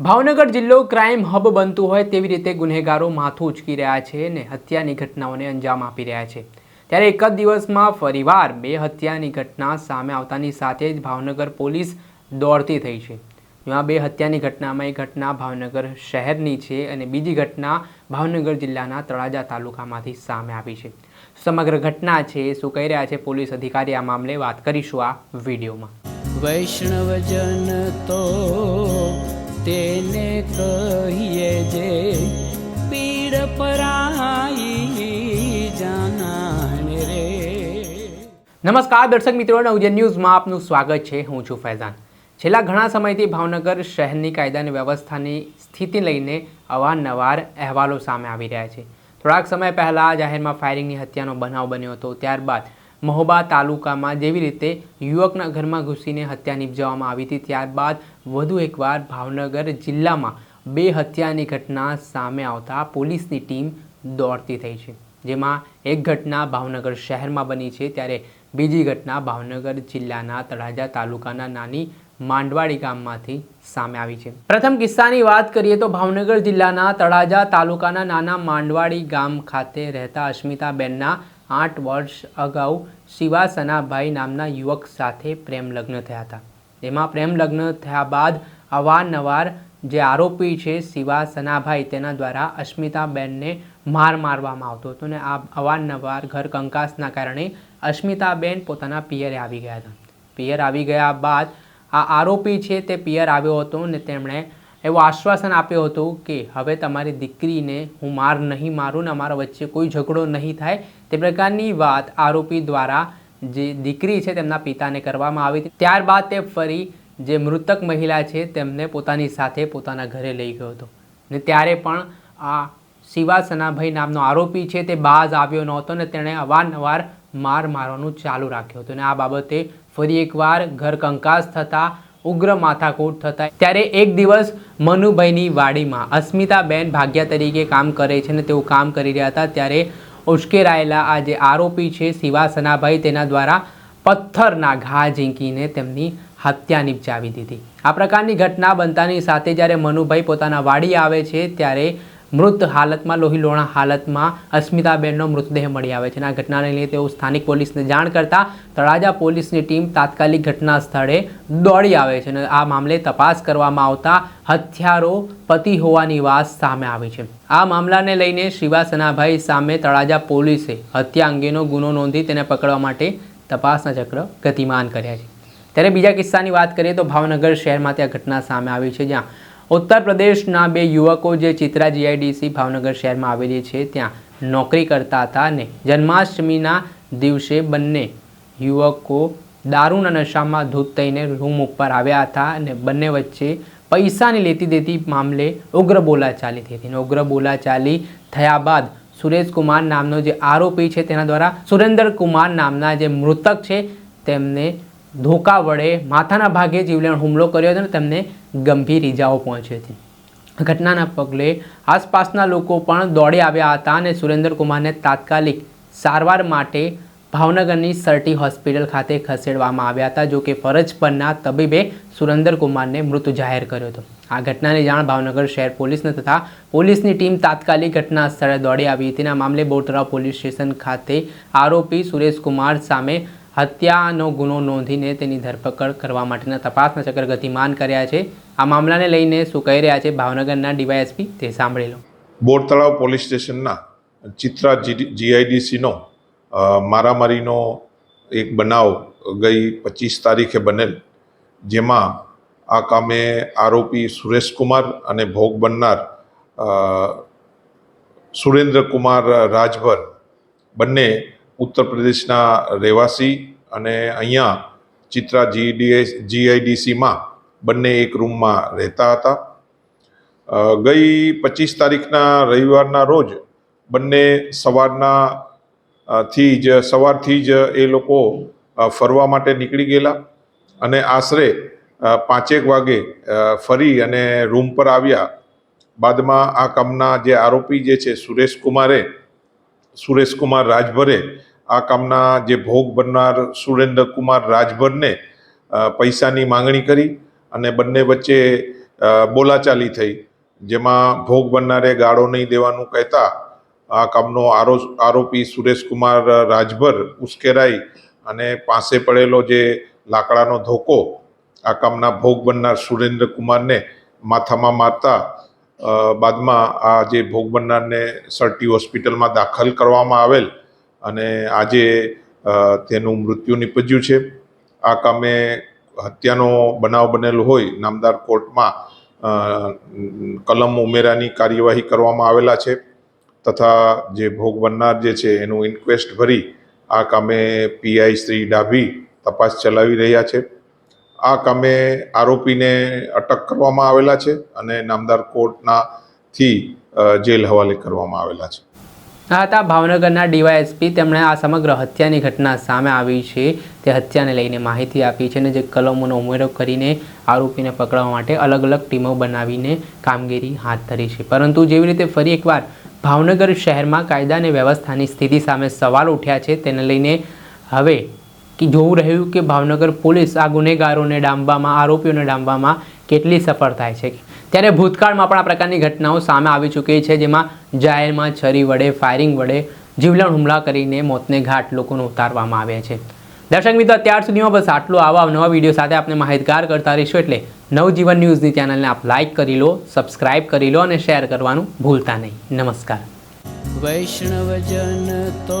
ભાવનગર જિલ્લો crime hub બનતું હોય તેવી રીતે ગુનેગારો માથું ઉચકી રહ્યા છે અને હત્યાની ઘટનાઓને અંજામ આપી રહ્યા છે. ત્યારે એક જ દિવસમાં ફરીવાર બે હત્યાની ઘટના સામે આવતાની સાથે જ ભાવનગર પોલીસ દોડતી થઈ છે. જેમાં બે હત્યાની ઘટનામાં એક ઘટના ભાવનગર શહેરની છે અને બીજી ઘટના ભાવનગર જિલ્લાના તળાજા તાલુકામાંથી સામે આવી છે. સમગ્ર ઘટના છે શું કહી રહ્યા છે પોલીસ અધિકારી? આ મામલે વાત કરીશું આ વિડીયોમાં. વૈષ્ણવજન તો તેને કહીએ જે પીડ પરાઈ જાનાને રે. નમસ્કાર દર્શક મિત્રો, નવજન ન્યૂઝમાં આપનું સ્વાગત છે. હું છું ફૈઝાન. છેલ્લા ઘણા સમયથી ભાવનગર શહેરની કાયદાની વ્યવસ્થાની સ્થિતિ લઈને અવારનવાર અહેવાલો સામે આવી રહ્યા છે. થોડાક સમય પહેલાં જાહેરમાં ફાયરિંગની હત્યાનો બનાવ બન્યો હતો. ત્યારબાદ મહોબા તાલુકામાં જેવી રીતે યુવકના ઘરમાં ઘૂસીને હત્યા નિપજાવવામાં આવી હતી. ત્યારબાદ વધુ એકવાર ભાવનગર જિલ્લામાં બે હત્યાની ઘટના સામે આવતા પોલીસની ટીમ દોડતી થઈ છે. જેમાં એક ઘટના ભાવનગર શહેરમાં બની છે, ત્યારે બીજી ઘટના ભાવનગર જિલ્લાના તળાજા તાલુકાના નાની માંડવાડી ગામમાંથી સામે આવી છે. પ્રથમ કિસ્સાની વાત કરીએ તો ભાવનગર જિલ્લાના તળાજા તાલુકાના નાના માંડવાડી ગામ ખાતે રહેતા અસ્મિતાબેનના આઠ વર્ષ અગાઉ શિવાસનાભાઈ નામના યુવક સાથે પ્રેમ લગ્ન થયા હતા. તેમાં પ્રેમ લગ્ન થયા બાદ અવારનવાર જે આરોપી છે શિવા સનાભાઈ, તેના દ્વારા અસ્મિતાબેનને માર મારવામાં આવતો હતો અને આ અવારનવાર ઘર કંકાસના કારણે અસ્મિતાબેન પોતાના પિયરે આવી ગયા હતા. પિયર આવી ગયા બાદ આ આરોપી છે તે પિયર આવ્યો હતો અને તેમણે એવું આશ્વાસન આપ્યું હતું કે હવે તમારી દીકરીને હું માર નહીં મારું ને અમારા વચ્ચે કોઈ ઝઘડો નહીં થાય. તે પ્રકારની વાત આરોપી દ્વારા જે દીકરી છે તેમના પિતાને કરવામાં આવી હતી. ત્યારબાદ તે ફરી જે મૃતક મહિલા છે તેમને પોતાની સાથે પોતાના ઘરે લઈ ગયો હતો. ને ત્યારે પણ આ શિવા સનાભાઈ નામનો આરોપી છે તે બાજ આવ્યો નહોતો ને તેણે અવારનવાર માર મારવાનું ચાલુ રાખ્યું હતું. ને આ બાબતે ફરી એકવાર ઘર કંકાસ થતાં, ઉગ્ર માથાકૂટ થતા, ત્યારે એક દિવસ મનુભાઈની વાડીમાં અસ્મિતાબેન ભાગ્યા તરીકે કામ કરે છે ને તેઓ કામ કરી રહ્યા હતા, ત્યારે ઉશ્કેરાયેલા આ જે આરોપી છે શિવા સનાભાઈ તેના દ્વારા પથ્થરના ઘા ઝીંકીને તેમની હત્યા નિપજાવી દીધી. આ પ્રકારની ઘટના બનતાની સાથે જ્યારે મનુભાઈ પોતાના વાડી આવે છે, ત્યારે મૃત હાલતમાં લોહીલોણા હાલતમાં અસ્મિતાબેનનો મૃતદેહ મળી આવે છે અને આ ઘટનાને લઈને તેઓ સ્થાનિક પોલીસને જાણ કરતા તળાજા પોલીસની ટીમ તાત્કાલિક ઘટના સ્થળે દોડી આવે છે અને આ મામલે તપાસ કરવામાં આવતા હથિયારો પતિ હોવાની વાત સામે આવી છે. આ મામલાને લઈને શિવાસનાભાઈ સામે તળાજા પોલીસે હત્યા અંગેનો ગુનો નોંધી તેને પકડવા માટે તપાસના ચક્ર ગતિમાન કર્યા છે. ત્યારે બીજા કિસ્સાની વાત કરીએ તો ભાવનગર શહેરમાં ત્યાં ઘટના સામે આવી છે જ્યાં ઉત્તર પ્રદેશના બે યુવકો જે ચિત્રા જીઆઈડીસી ભાવનગર શહેરમાં આવેલી છે, ત્યાં નોકરી કરતા હતા અને જન્માષ્ટમીના દિવસે બંને યુવકો દારૂના નશામાં ધૂત થઈને રૂમ ઉપર આવ્યા હતા અને બંને વચ્ચે પૈસાની લેતી દેતી મામલે ઉગ્ર બોલાચાલી થઈ હતી અને ઉગ્ર બોલાચાલી થયા બાદ સુરેશ કુમાર નામનો જે આરોપી છે, તેના દ્વારા સુરેન્દ્રકુમાર નામના જે મૃતક છે, તેમને ધોકા વડે માથાના ભાગે જીવલેણ હુમલો કર્યો હતો અને તેમને ગંભીર ઈજાઓ પહોંચી હતી. ઘટનાના પગલે આસપાસના લોકો પણ દોડી આવ્યા હતા અને સુરેન્દ્રકુમારને તાત્કાલિક સારવાર માટે ભાવનગરની સરટી હોસ્પિટલ ખાતે ખસેડવામાં આવ્યા હતા, જો કે ફરજ પરના તબીબે સુરેન્દ્રકુમારને મૃત જાહેર કર્યો હતો. આ ઘટનાની જાણ ભાવનગર શહેર પોલીસને તથા પોલીસની ટીમ તાત્કાલિક ઘટના સ્થળે દોડી આવી હતી. આ મામલે બોટરા પોલીસ સ્ટેશન ખાતે આરોપી સુરેશકુમાર સામે હત્યાનો ગુનો નોંધીને તેની ધરપકડ કરવા માટેના તપાસના ચક્ર ગતિમાન કર્યા છે. આ મામલાને લઈને શું કહી રહ્યા છે ભાવનગરના ડીવાયએસપી તે સાંભળી લો. બોરતળાવ પોલીસ સ્ટેશનના ચિત્રા જીઆઈડીસીનો મારામારીનો એક બનાવ ગઈ પચીસ તારીખે બનેલ, જેમાં આ કામે આરોપી સુરેશકુમાર અને ભોગ બનનાર સુરેન્દ્રકુમાર રાજભર બંને ઉત્તર પ્રદેશના રહેવાસી અને અહીંયા ચિત્રા જીડીએસ જીઆઈડીસીમાં બંને એક રૂમમાં રહેતા હતા. ગઈ પચીસ તારીખના રવિવારના રોજ બંને સવારના થી જ, સવારથી જ એ લોકો ફરવા માટે નીકળી ગયેલા અને આશરે પાંચેક વાગે ફરી અને રૂમ પર આવ્યા. બાદમાં આ કામના જે આરોપી જે છે, સુરેશકુમારે સુરેશકુમાર રાજભરે આ કામના જે ભોગ બનનાર સુરેન્દ્રકુમાર રાજભરને પૈસાની માંગણી કરી અને બંને વચ્ચે બોલાચાલી થઈ. જેમાં ભોગ બનનારે ગાળો નહીં દેવાનું કહેતા આ કામનો આરો આરોપી સુરેશકુમાર રાજભર ઉશ્કેરાઈ અને પાસે પડેલો જે લાકડાનો ધોકો આ કામના ભોગ બનનાર સુરેન્દ્રકુમારને માથામાં મારતા બાદમાં આ જે ભોગ બનનારને સરટી હોસ્પિટલમાં દાખલ કરવામાં આવેલ અને આજે તેનું મૃત્યુ નીપજ્યું છે. આ કામે હત્યાનો બનાવ બનેલો હોય, નામદાર કોર્ટમાં કલમ ઉમેરાની કાર્યવાહી કરવામાં આવેલા છે તથા જે ભોગ બનનાર જે છે એનું ઇન્ક્વેસ્ટ ભરી આ કામે પીઆઈ શ્રી ડાભી તપાસ ચલાવી રહ્યા છે. આ કામે આરોપીને અટક કરવામાં આવેલા છે અને નામદાર કોર્ટના થી જેલ હવાલે કરવામાં આવેલા છે. આ હતા ભાવનગરના ડીવાયએસપી. તેમણે આ સમગ્ર હત્યાની ઘટના સામે આવી છે. તે હત્યાને લઈને માહિતી આપી છે અને જે કલમોનો ઉમેરો કરીને આરોપીને પકડવા માટે અલગ અલગ ટીમો બનાવીને કામગીરી હાથ ધરી છે. પરંતુ જેવી રીતે ફરી એકવાર ભાવનગર શહેરમાં કાયદા અને વ્યવસ્થાની સ્થિતિ સામે સવાલ ઉઠ્યા છે, તેને લઈને હવે કે જોવું રહ્યું કે ભાવનગર પોલીસ આ ગુનેગારોને ડામવામાં, આરોપીઓને ડામવામાં કેટલી સફળ થાય છે. ત્યારે ભૂતકાળમાં પણ આ પ્રકારની ઘટનાઓ સામે આવી ચૂકી છે, જેમાં જાહેરમાં છરી વડે ફાયરિંગ વડે જીવલેણ હુમલા કરીને મોતને ઘાટ લોકોને ઉતારવામાં આવ્યા છે. દર્શક મિત્રો, અત્યાર સુધીમાં બસ આટલું. આવા નવા વીડિયો સાથે આપણે માહિતગાર કરતા રહીશું એટલે નવજીવન ન્યૂઝની ચેનલને આપ લાઇક કરી લો, સબસ્ક્રાઇબ કરી લો અને શેર કરવાનું ભૂલતા નહીં. નમસ્કાર. વૈષ્ણવજન તો